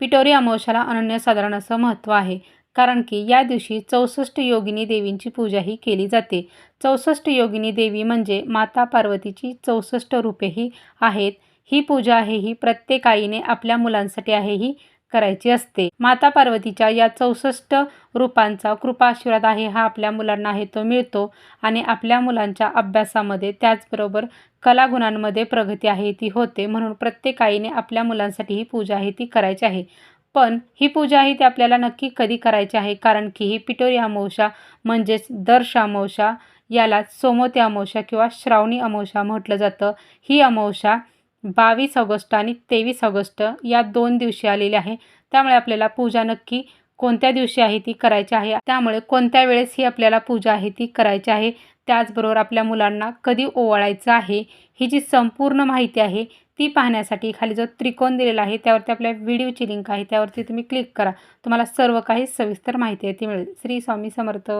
पिटोरी अमावस्याला अनन्यसाधारण असं महत्त्व आहे कारण की या दिवशी चौसष्ट योगिनी देवींची पूजाही केली जाते. चौसष्ट योगिनी देवी म्हणजे माता पार्वतीची चौसष्ट रूपेही आहेत. ही पूजा आहे ही प्रत्येक आईने आपल्या मुलांसाठी आहे ही करायची असते. माता पार्वतीच्या या चौसष्ट रूपांचा कृपा आशीर्वाद आहे. हा आपल्या मुलांना आहे तो मिळतो आणि आपल्या मुलांच्या अभ्यासामध्ये त्याचबरोबर कलागुणांमध्ये प्रगती आहे ती होते. म्हणून प्रत्येक आईने आपल्या मुलांसाठी ही पूजा आहे ती करायची आहे. पण ही पूजा आहे ती आपल्याला नक्की कधी करायची आहे? कारण की ही पिटोरी अमावस्या म्हणजेच दर्श अमावस्या याला सोमवती अमावस्या किंवा श्रावणी अमावस्या म्हटलं जातं. ही अमावस्या बावीस ऑगस्ट आणि तेवीस ऑगस्ट या दोन दिवशी आलेले आहे. त्यामुळे आपल्याला पूजा नक्की कोणत्या दिवशी आहे ती करायची आहे? त्यामुळे कोणत्या वेळेस ही आपल्याला पूजा आहे ती करायची आहे? त्याचबरोबर आपल्या मुलांना कधी ओवाळायचं आहे? ही जी संपूर्ण माहिती आहे ती पाहण्यासाठी खाली जो त्रिकोण दिलेला आहे त्यावरती आपल्या व्हिडिओची लिंक आहे त्यावरती तुम्ही क्लिक करा. तुम्हाला सर्व काही सविस्तर माहिती आहे ती मिळेल. श्री स्वामी समर्थ.